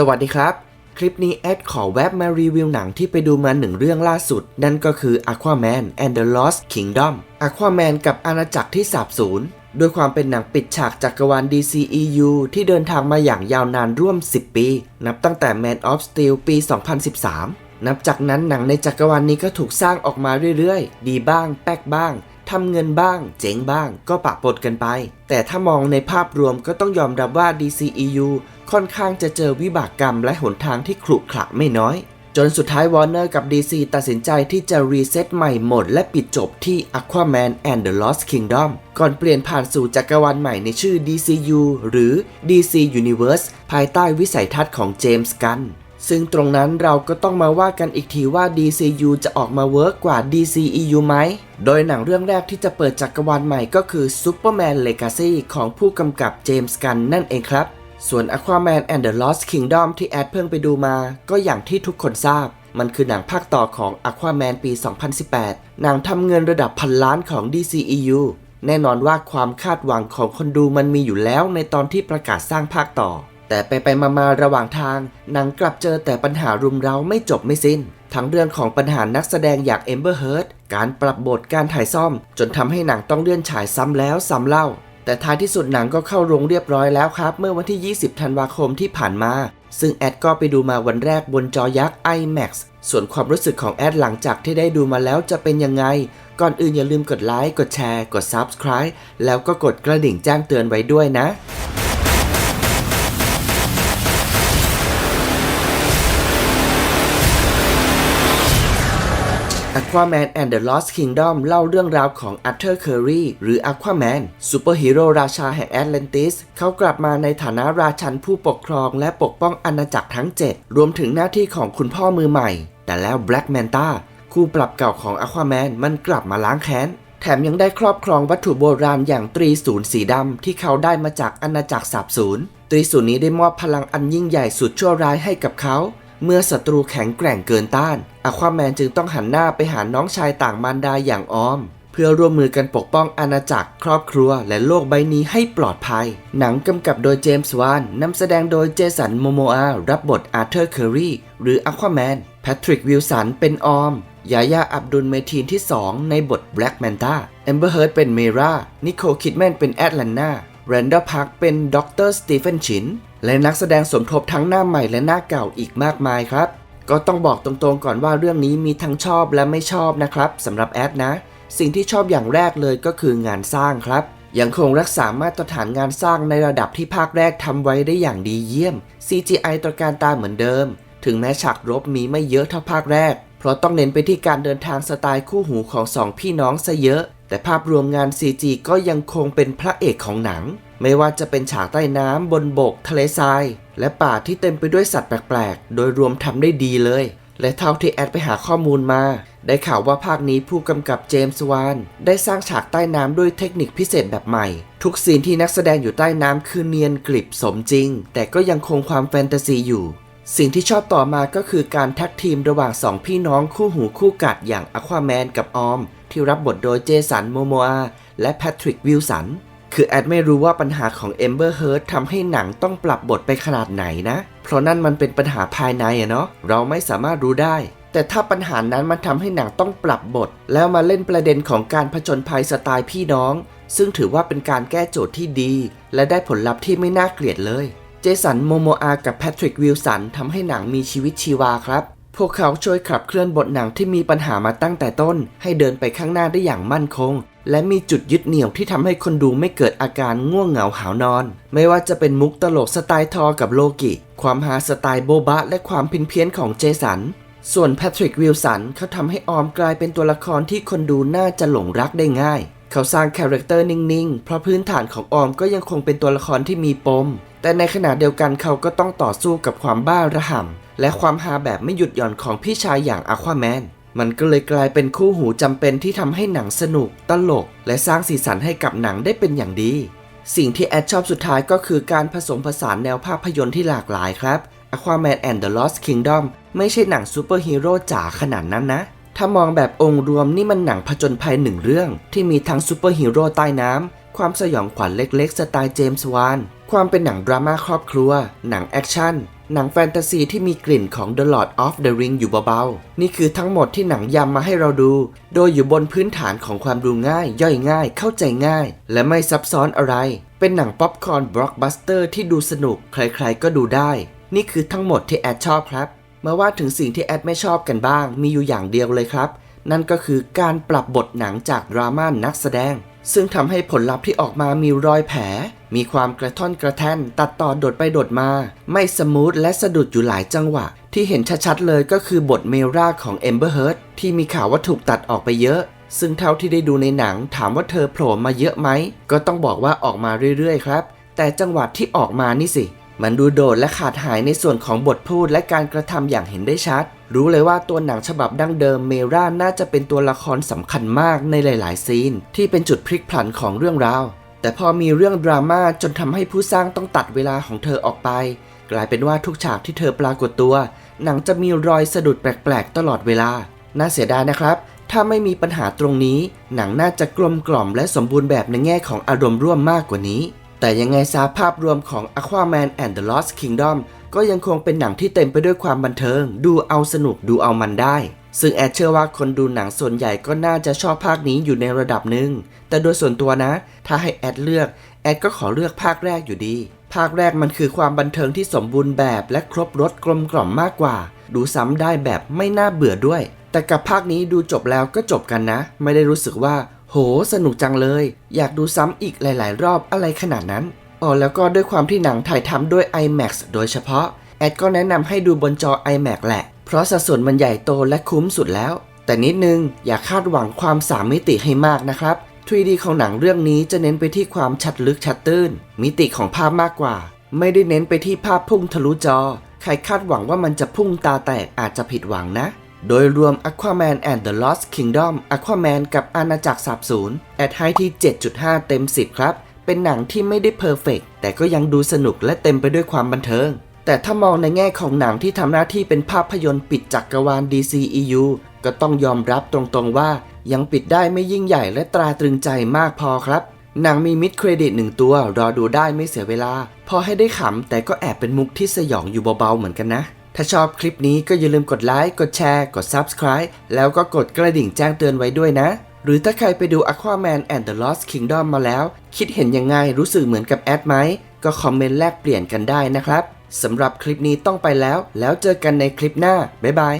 สวัสดีครับ คลิปนี้แอดขอแวบมารีวิวหนังที่ไปดูมาหนึ่งเรื่องล่าสุด นั่นก็คือ Aquaman and the Lost Kingdom Aquaman กับอาณาจักรที่สาบสูญด้วยความเป็นหนังปิดฉากจักรวาล DCEU ที่เดินทางมาอย่างยาวนานร่วม 10 ปี นับตั้งแต่ Man of Steel ปี 2013 นับจากนั้นหนังในจักรวาลนี้ก็ถูกสร้างออกมาเรื่อยๆ ดีบ้าง แป๊กบ้าง ทำเงินบ้าง เจ๋งบ้าง ก็ปะปนกันไป แต่ถ้ามองในภาพรวมก็ต้องยอมรับว่า DCEU ค่อนข้างจะเจอวิบากกรรมและหนทางที่ขรุขระไม่น้อย จนสุดท้ายวอร์เนอร์กับ DC ตัดสินใจที่จะรีเซ็ตใหม่หมด และปิดจบที่ Aquaman and the Lost Kingdom ก่อนเปลี่ยนผ่านสู่จักรวาลใหม่ในชื่อ DCU หรือ DC Universe ภายใต้วิสัยทัศน์ของเจมส์กัน ซึ่งตรงนั้นเราก็ต้องมาว่ากันอีกทีว่า DCU จะออกมาเวิร์กกว่า DCEU ไหม โดยหนังเรื่องแรกที่จะเปิดจักรวาลใหม่ก็คือ Superman Legacy ของผู้กำกับเจมส์กันนั่นเองครับ ส่วน Aquaman and the Lost Kingdom ที่แอดเพิ่งไปดูมา ก็อย่างที่ทุกคนทราบ มันคือหนังภาคต่อของ Aquaman ปี 2018 หนังทำเงินระดับพันล้านของ DCEU แน่นอนว่าความคาดหวังของคนดูมันมีอยู่แล้วในตอนที่ประกาศสร้างภาคต่อ แต่ไปไปมามาระหว่างทางหนังกลับเจอแต่ปัญหารุมเร้าไม่จบไม่สิ้น ทั้งเรื่องของปัญหานักแสดงอย่างเอมเบอร์เฮิร์ตการปรับบทการถ่ายซ่อม จนทำให้หนังต้องเลื่อนฉายซ้ำแล้วซ้ำเล่า แต่ท้ายที่สุดหนังก็เข้าโรงเรียบร้อยแล้วครับ เมื่อวันที่ 20 ธันวาคมที่ผ่านมา ซึ่งแอดก็ไปดูมาวันแรกบนจอยักษ์ IMAX ส่วนความรู้สึกของแอดหลังจากที่ได้ดูมาแล้วจะเป็นยังไง ก่อนอื่นอย่าลืมกดไลค์กดแชร์ กด Subscribe แล้วก็กดกระดิ่งแจ้งเตือนไว้ด้วยนะ Aquaman and the Lost Kingdom เล่าเรื่องราวของ Arthur Curry หรือ Aquaman ซูเปอร์ฮีโร่ราชาแห่งแอตแลนติส เขากลับมาในฐานะราชันผู้ปกครองและปกป้องอาณาจักรทั้ง 7 รวมถึงหน้าที่ของคุณพ่อมือใหม่ แต่แล้ว Black Manta คู่ปรับเก่าของ Aquaman มันกลับมาล้างแค้น แถมยังได้ครอบครองวัตถุโบราณอย่างตรีศูนย์สีดำที่เขาได้มาจากอาณาจักรสาบสูญตรีศูนย์นี้ได้มอบพลังอันยิ่งใหญ่สุดชั่วร้ายให้กับเขา เมื่อศัตรูแข็งแกร่งเกินต้านอควาแมนจึงต้องหันหน้าไปหาน้องชายต่างมารดาอย่างออม เพื่อร่วมมือกันปกป้องอาณาจักร ครอบครัว และโลกใบนี้ให้ปลอดภัย หนังกำกับโดยเจมส์วานนำแสดงโดยเจสันโมโมอา รับบทอาร์เธอร์เคอรีหรืออควาแมนแพทริกวิลสันเป็นออมยายาอับดุลเมทีนที่ 2 ในบทแบล็กแมนตาเอมเบอร์เฮิร์ตเป็นเมรานิโคลคิดแมนเป็นแอตแลนนาแรนดอลพักเป็นด็อกเตอร์สตีเฟนชิน และนักแสดงสมทบทั้งหน้าใหม่และหน้าเก่าอีกมากมายครับ ก็ต้องบอกตรงๆก่อนว่าเรื่องนี้มีทั้งชอบและไม่ชอบนะครับสำหรับแอดนะ สิ่งที่ชอบอย่างแรกเลยก็คืองานสร้างครับยังคงรักษามาตรฐานงานสร้างในระดับที่ภาคแรกทำไว้ได้อย่างดีเยี่ยม CGI ตระการตาเหมือนเดิม ถึงแม้ฉากรบมีไม่เยอะเท่าภาคแรก เพราะต้องเน้นไปที่การเดินทางสไตล์คู่หูของสองพี่น้องซะเยอะ แต่ภาพรวมงาน CG ก็ยังคงเป็นพระเอกของหนัง ไม่ว่าจะเป็นฉากใต้น้ำบนบกทะเลทราย และป่าที่เต็มไปด้วยสัตว์แปลกๆ โดยรวมทำได้ดีเลย และเท่าที่แอดไปหาข้อมูลมา ได้ข่าวว่าภาคนี้ผู้กำกับเจมส์วานได้สร้างฉากใต้น้ำด้วยเทคนิคพิเศษแบบใหม่ ทุกซีนที่นักแสดงอยู่ใต้น้ำคือเนียนกริบสมจริง แต่ก็ยังคงความแฟนตาซีอยู่สิ่งที่ชอบต่อมาก็คือการแท็กทีมระหว่างสองพี่น้องคู่หูคู่กัดอย่างอควาแมนกับออม ที่รับบทโดยเจสันโมโมอาและแพทริกวิลสัน คือแอดไม่รู้ว่าปัญหาของเอมเบอร์เฮิร์ทำให้หนังต้องปรับบทไปขนาดไหนนะ เพราะนั่นมันเป็นปัญหาภายในอะเนาะเราไม่สามารถรู้ได้ แต่ถ้าปัญหานั้นมันทำให้หนังต้องปรับบท แล้วมาเล่นประเด็นของการผจญภัยสไตล์พี่น้อง ซึ่งถือว่าเป็นการแก้โจทย์ที่ดี และได้ผลลัพธ์ที่ไม่น่าเกลียดเลย เจสันโมโมอากับแพทริกวิลสันทำให้หนังมีชีวิตชีวาครับ พวกเขาช่วยขับเคลื่อนบทหนังที่มีปัญหามาตั้งแต่ต้น ให้เดินไปข้างหน้าได้อย่างมั่นคง และมีจุดยึดเหนี่ยวที่ทำให้คนดูไม่เกิดอาการง่วงเหงาหาวนอน ไม่ว่าจะเป็นมุกตลกสไตล์ทอกับโลกิ ความหาสไตล์โบบะ และความพินเพี้ยนของเจสัน ส่วนแพทริกวิลสันเขาทำให้ออมกลายเป็นตัวละครที่คนดูน่าจะหลงรักได้ง่ายเขาสร้างคาแรคเตอร์นิ่ง ๆ เพราะพื้นฐานของออมก็ยังคงเป็นตัวละครที่มีปม แต่ในขณะเดียวกันเขาก็ต้องต่อสู้กับความบ้าระห่ำ และความฮาแบบไม่หยุดหย่อนของพี่ชายอย่างอควาแมนมันก็เลยกลายเป็นคู่หูจำเป็นที่ทำให้หนังสนุก ตลก และสร้างสีสันให้กับหนังได้เป็นอย่างดี สิ่งที่แอดชอบสุดท้ายก็คือการผสมผสานแนวภาพยนตร์ที่หลากหลายครับ Aquaman and the Lost Kingdom ไม่ใช่หนังซูเปอร์ฮีโร่จ๋าขนาดนั้นนะ ถ้ามองแบบองค์รวมนี่มันหนังผจญภัยหนึ่งเรื่อง ที่มีทั้งซูเปอร์ฮีโร่ใต้น้ำ ความสยองขวัญเล็กๆ สไตล์เจมส์วาน ความเป็นหนังดราม่าครอบครัว หนังแอคชั่น หนังแฟนตาซีที่มีกลิ่นของ The Lord of the Ring อยู่เบาๆ นี่คือทั้งหมดที่หนังยำมาให้เราดู โดยอยู่บนพื้นฐานของความดูง่าย ย่อยง่าย เข้าใจง่าย และไม่ซับซ้อนอะไร เป็นหนังป๊อปคอร์นบล็อกบัสเตอร์ที่ดูสนุก ใครๆก็ดูได้ นี่คือทั้งหมดที่แอดชอบครับมาว่าถึงสิ่งที่แอดไม่ชอบกันบ้าง มีอยู่อย่างเดียวเลยครับ นั่นก็คือการปรับบทหนังจากดราม่านักแสดง ซึ่งทำให้ผลลัพธ์ที่ออกมามีรอยแผล มีความกระท่อนกระแท่น ตัดต่อโดดไปโดดมา ไม่สมูทและสะดุดอยู่หลายจังหวะ ที่เห็นชัดๆเลยก็คือบทเมราของเอมเบอร์เฮิร์ที่มีข่าวว่าถูกตัดออกไปเยอะ ซึ่งเท่าที่ได้ดูในหนังถามว่าเธอโผล่มาเยอะไหม ก็ต้องบอกว่าออกมาเรื่อยๆครับ แต่จังหวะที่ออกมานี่สิ มันดูโดดและขาดหายในส่วนของบทพูดและการกระทำอย่างเห็นได้ชัด รู้เลยว่าตัวหนังฉบับดั้งเดิมเมราน่าจะเป็นตัวละครสำคัญมากในหลาย ๆ ซีน ที่เป็นจุดพลิกผันของเรื่องราว แต่พอมีเรื่องดราม่าจนทำให้ผู้สร้างต้องตัดเวลาของเธอออกไป กลายเป็นว่าทุกฉากที่เธอปรากฏตัว หนังจะมีรอยสะดุดแปลก ๆ ตลอดเวลา น่าเสียดายนะครับ ถ้าไม่มีปัญหาตรงนี้ หนังน่าจะกลมกล่อมและสมบูรณ์แบบในแง่ของอารมณ์ร่วมมากกว่านี้ แต่ยังไงซาภาพรวมของ Aquaman and the Lost Kingdom ก็ยังคงเป็นหนังที่เต็มไปด้วยความบันเทิง ดูเอาสนุกดูเอามันได้ ซึ่งแอดเชื่อว่าคนดูหนังส่วนใหญ่ก็น่าจะชอบภาคนี้อยู่ในระดับหนึ่ง แต่โดยส่วนตัวนะ ถ้าให้แอดเลือก แอดก็ขอเลือกภาคแรกอยู่ดี ภาคแรกมันคือความบันเทิงที่สมบูรณ์แบบและครบรสกลมกล่อมมากกว่า ดูซ้ำได้แบบไม่น่าเบื่อด้วย แต่กับภาคนี้ดูจบแล้วก็จบกันนะ ไม่ได้รู้สึกว่า โห สนุกจังเลย อยากดูซ้ำอีกหลาย ๆ รอบอะไรขนาดนั้น อ๋อ แล้วก็ด้วยความที่หนังถ่ายทำด้วย IMAX โดยเฉพาะ แอดก็แนะนำให้ดูบนจอ IMAX แหละ เพราะสัดส่วนมันใหญ่โตและคุ้มสุดแล้ว แต่นิดนึง อย่าคาดหวังความสามมิติให้มากนะครับ 3D ของหนังเรื่องนี้จะเน้นไปที่ความชัดลึกชัดตื้น มิติของภาพมากกว่า ไม่ได้เน้นไปที่ภาพพุ่งทะลุจอ ใครคาดหวังว่ามันจะพุ่งตาแตกอาจจะผิดหวังนะ โดยรวม Aquaman and the Lost Kingdom Aquaman กับอาณาจักรสาบสูญแอดให้ที่ 7.5 เต็ม 10 ครับ เป็นหนังที่ไม่ได้เพอร์เฟกแต่ก็ยังดูสนุกและเต็มไปด้วยความบันเทิง แต่ถ้ามองในแง่ของหนังที่ทำหน้าที่เป็นภาพยนตร์ปิดจักรวาล DCEU ก็ต้องยอมรับตรงๆว่า ยังปิดได้ไม่ยิ่งใหญ่และตราตรึงใจมากพอครับหนังมีมิดเครดิตหนึ่งตัว รอดูได้ไม่เสียเวลา พอให้ได้ขำแต่ก็แอบเป็นมุกที่สยองอยู่เบาๆเหมือนกันนะ ถ้าชอบคลิปนี้ก็อย่าลืมกดไลค์ กดแชร์ กด Subscribe แล้วก็กดกระดิ่งแจ้งเตือนไว้ด้วยนะ หรือถ้าใครไปดู Aquaman and the Lost Kingdom มาแล้ว คิดเห็นยังไงรู้สึกเหมือนกับแอดไหม ก็คอมเมนต์แลกเปลี่ยนกันได้นะครับ สำหรับคลิปนี้ต้องไปแล้ว แล้วเจอกันในคลิปหน้า บ๊ายบาย